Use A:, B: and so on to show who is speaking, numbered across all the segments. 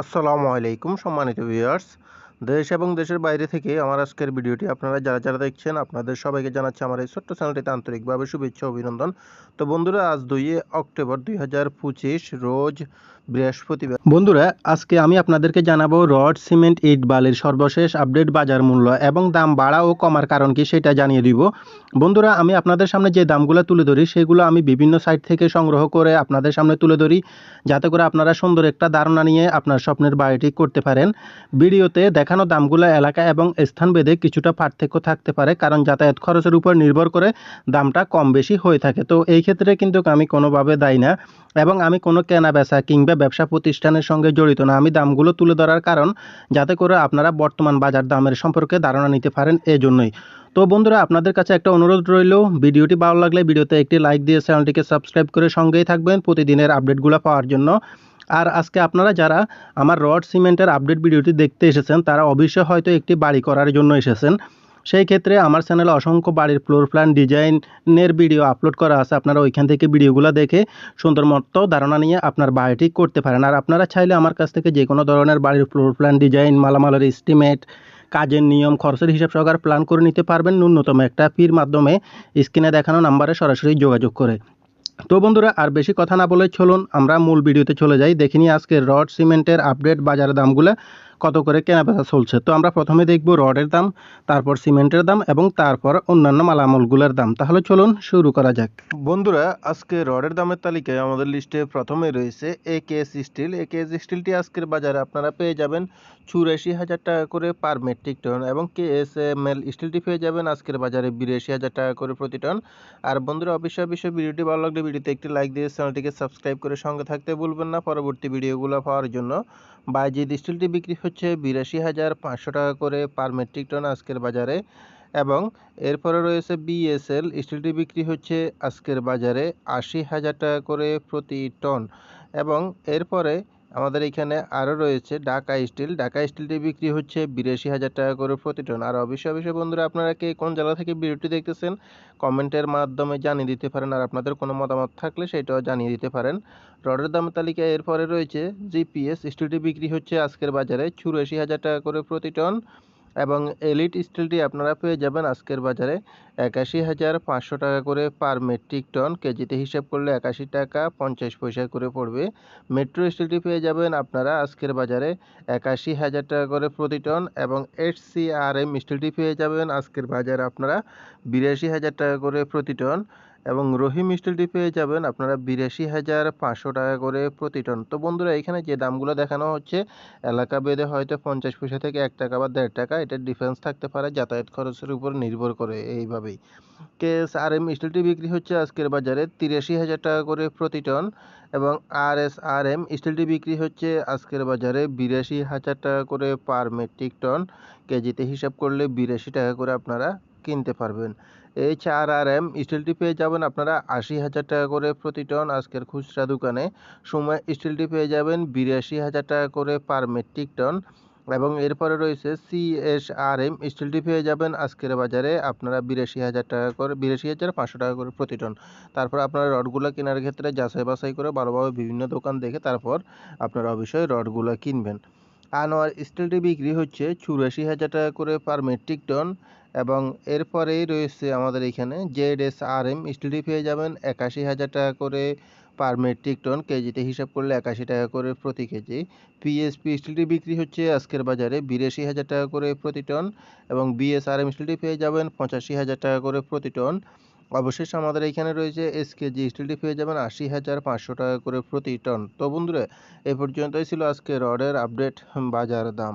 A: আসসালামু আলাইকুম সম্মানিত ভিউয়ার্স দেশ এবং দেশের বাইরে থেকে আমার আজকের ভিডিওটি আপনারা যারা যারা দেখছেন, আপনাদের সবাইকে জানাচ্ছি আমার এই ছোট্ট চ্যানেলটিতে আন্তরিকভাবে শুভেচ্ছা অভিনন্দন। তো বন্ধুরা, আজ দুই অক্টোবর দুই হাজার পঁচিশ, রোজ বৃহস্পতিবার। বন্ধুরা, আজকে আমি আপনাদেরকে জানাব রড, সিমেন্ট, ইট, বালির সর্বশেষ আপডেট বাজার মূল্য এবং দাম বাড়া ও কমার কারণ কি সেটা জানিয়ে দিব। বন্ধুরা, আমি আপনাদের সামনে যে দামগুলো তুলে ধরি সেগুলো আমি বিভিন্ন সাইট থেকে সংগ্রহ করে আপনাদের সামনে তুলে ধরি। যাতে করে আপনারা সুন্দর একটা ধারণা নিয়ে আপনার স্বপ্নের বাড়িটি করতে পারেন। ভিডিওতে দেখানো দামগুলো এলাকা এবং স্থানভেদে কিছুটা পার্থক্য থাকতে পারে, কারণ যাতায়াত খরচের উপর নির্ভর করে দামটা কম বেশি হয়ে থাকে। তো এই ক্ষেত্রে কিন্তু আমি কোনোভাবে দায়ী না এবং আমি কোনো কেনা বেচা কিংবা ব্যবসা প্রতিষ্ঠানের সঙ্গে জড়িত না। আমি দামগুলো তুলে ধরার কারণ, যাতে করে আপনারা বর্তমান বাজার দামের সম্পর্কে ধারণা নিতে পারেন এজন্যই। তো বন্ধুরা, আপনাদের কাছে একটা অনুরোধ রইল, ভিডিওটি ভালো লাগলে ভিডিওতে একটি লাইক দিয়ে চ্যানেলটিকে সাবস্ক্রাইব করে সঙ্গেই থাকবেন প্রতিদিনের আপডেটগুলো পাওয়ার জন্য। আর আজকে আপনারা যারা আমার রড সিমেন্টের আপডেট ভিডিওটি দেখতে এসেছেন, তারা অবশ্যই হয়তো একটি বাড়ি করার জন্য এসেছেন। সেই ক্ষেত্রে আমার চ্যানেলে অসংখ্য বাড়ির ফ্লোর প্ল্যান ডিজাইনের ভিডিও আপলোড করা আছে। আপনারা ওইখান থেকে ভিডিওগুলো দেখে সুন্দর মতো ধারণা নিয়ে আপনার বাড়িটি করতে পারেন। আর আপনারা চাইলে আমার কাছ থেকে যে কোনো ধরনের বাড়ির ফ্লোর প্ল্যান ডিজাইন মালামালের এস্টিমেট কাজের নিয়ম, খরচের হিসাব সহকারে প্ল্যান করে নিতে পারবেন ন্যূনতম একটা ফির মাধ্যমে। স্ক্রিনে দেখানো নাম্বারে সরাসরি যোগাযোগ করে। তো বন্ধুরা, আর বেশি কথা না বলে চলুন, আমরা মূল ভিডিওতে চলে যাই। দেখে আজকে রড, সিমেন্টের আপডেট বাজারের দামগুলো। কত করে কেনা বেচা চলছে? তো আমরা প্রথমে দেখব রডের দাম, তারপর সিমেন্টের দাম এবং তারপর অন্যান্য মালামালগুলোর দাম। তাহলে চলুন শুরু করা যাক। বন্ধুরা, আজকে রডের দামের তালিকায় আমাদের লিস্টে প্রথমে রয়েছে A KS steel A KS স্টিলটি আজকের বাজারে আপনারা পেয়ে যাবেন চুরাশি হাজার টাকা করে পার মেট্রিক টন এবং কে এস এম এল স্টিলটি পেয়ে যাবেন আজকের বাজারে বিরাশি হাজার টাকা করে প্রতি টন আর বন্ধুরা, অবশ্যই অবশ্যই ভিডিওটি ভালো লাগলে ভিডিওতে একটি লাইক দিয়ে চ্যানেলটিকে সাবস্ক্রাইব করে সঙ্গে থাকতে ভুলবেন না। পরবর্তী ভিডিওগুলো পাওয়ার জন্য বাইজিদ স্টিলটি বিক্রি হচ্ছে বিরাশি হাজার পাঁচশো টাকা করে পার মেট্রিক টন আজকের বাজারে এবং এরপরে রয়েছে বিএসএল, স্টিলটি বিক্রি হচ্ছে আজকের বাজারে আশি হাজার টাকা করে প্রতি টন এবং এরপরে আমাদের এখানে আরও রয়েছে ঢাকা স্টিল। ঢাকা স্টিলটি বিক্রি হচ্ছে বিরাশি হাজার টাকা করে প্রতি টন। আর অবশ্যই অবশ্যই বন্ধুরা, আপনারা কে কোন জেলা থেকে ভিডিওটি দেখতেছেন, কমেন্টের মাধ্যমে জানিয়ে দিতে পারেন। আর আপনাদের কোনো মতামত থাকলে সেটাও জানিয়ে দিতে পারেন। রডের দাম তালিকা এরপরে রয়েছে জিপিএস। স্টিলটি বিক্রি হচ্ছে আজকের বাজারে চুরাশি হাজার টাকা করে প্রতি টন। এবং এলিট স্টিলটি আপনারা পেয়ে যাবেন আজকের বাজারে একাশি হাজার পাঁচশো টাকা করে পার মেট্রিক টন কেজিতে হিসাব করলে একাশি টাকা পঞ্চাশ পয়সা করে পড়বে। মেট্রো স্টিলটি পেয়ে যাবেন আপনারা আজকের বাজারে একাশি হাজার টাকা করে প্রতি টন এবং এইচ সি আর এম স্টিলটি পেয়ে যাবেন আজকের বাজারে আপনারা বিরাশি হাজার টাকা করে প্রতি টন এবং রহিম স্টিলটি পেয়ে যাবেন আপনারা বিরাশি হাজার পাঁচশো টাকা করে প্রতি টন। তো বন্ধুরা, এখানে যে দামগুলো দেখানো হচ্ছে, এলাকা বেঁধে হয়তো পঞ্চাশ পয়সা থেকে এক টাকা বা দেড় টাকা এটা ডিফারেন্স থাকতে পারে, যাতায়াত খরচের উপর নির্ভর করে এইভাবেই। কেস আর এম স্টিলটি বিক্রি হচ্ছে আজকের বাজারে তিরাশি হাজার টাকা করে প্রতি টন এবং আর এস আর এম স্টিলটি বিক্রি হচ্ছে আজকের বাজারে বিরাশি হাজার টাকা করে পার মেট্রিক টন। কেজিতে হিসাব করলে বিরাশি টাকা করে আপনারা কিনতে পারবেন। এইচ আর আর এম স্টিলটি পেয়ে যাবেন আপনারা আশি হাজার টাকা করে প্রতি টন। আজকের খুচরা দোকানে সময় স্টিলটি পেয়ে যাবেন বিরাশি হাজার টাকা করে পার মেট্রিক টন এবং এরপরে রয়েছে সিএসআরএম স্টিলটি পেয়ে যাবেন আজকের বাজারে আপনারা বিরাশি হাজার টাকা করে, বিরাশি হাজার পাঁচশো টাকা করে প্রতি টন। তারপর আপনারা রডগুলো কেনার ক্ষেত্রে যাচাই বাছাই করে ভালোভাবে বিভিন্ন দোকান দেখে তারপর আপনারা অবশ্যই রডগুলো কিনবেন। আনোয়ার স্টিলটি বিক্রি হচ্ছে চুরাশি হাজার টাকা করে পার মেট্রিক টন এবং এরপরেই রয়েছে আমাদের এখানে জেড এস আর এম স্টিলটি পেয়ে যাবেন একাশি হাজার টাকা করে পার মেট্রিক টন কেজিতে হিসাব করলে একাশি টাকা করে প্রতি কেজি। পিএসপি স্টিলটি বিক্রি হচ্ছে আজকের বাজারে বিরাশি হাজার টাকা করে প্রতি টন এবং বিএসআরএম স্টিলটি পেয়ে যাবেন পঁচাশি হাজার টাকা করে প্রতি টন অবশেষ আমাদের এখানে রয়েছে এসকেজি স্টিলটি পেয়ে যাবেন আশি হাজার পাঁচশো টাকা করে প্রতি টন তো বন্ধুরা, এ পর্যন্তই ছিল আজকে রডের আপডেট বাজার দাম।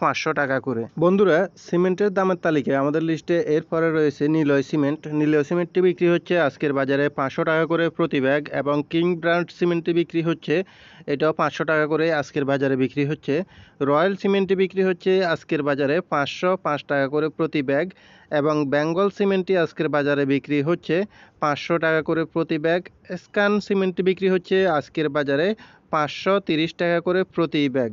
A: পাঁচশো টাকা করে। বন্ধুরা, সিমেন্টের দামের তালিকায় আমাদের লিস্টে এরপরে রয়েছে নিলয় সিমেন্ট। নিলয় সিমেন্টটি বিক্রি হচ্ছে আজকের বাজারে পাঁচশো টাকা করে প্রতি ব্যাগ এবং কিং ব্র্যান্ড সিমেন্টটি বিক্রি হচ্ছে, এটাও পাঁচশো টাকা করে আজকের বাজারে বিক্রি হচ্ছে। রয়্যাল সিমেন্টটি বিক্রি হচ্ছে আজকের বাজারে পাঁচশো পাঁচ টাকা করে প্রতি ব্যাগ এবং বেঙ্গল সিমেন্টটি আজকের বাজারে বিক্রি হচ্ছে পাঁচশো টাকা করে প্রতি ব্যাগ। স্কান সিমেন্টটি বিক্রি হচ্ছে আজকের বাজারে পাঁচশো তিরিশ টাকা করে প্রতি ব্যাগ।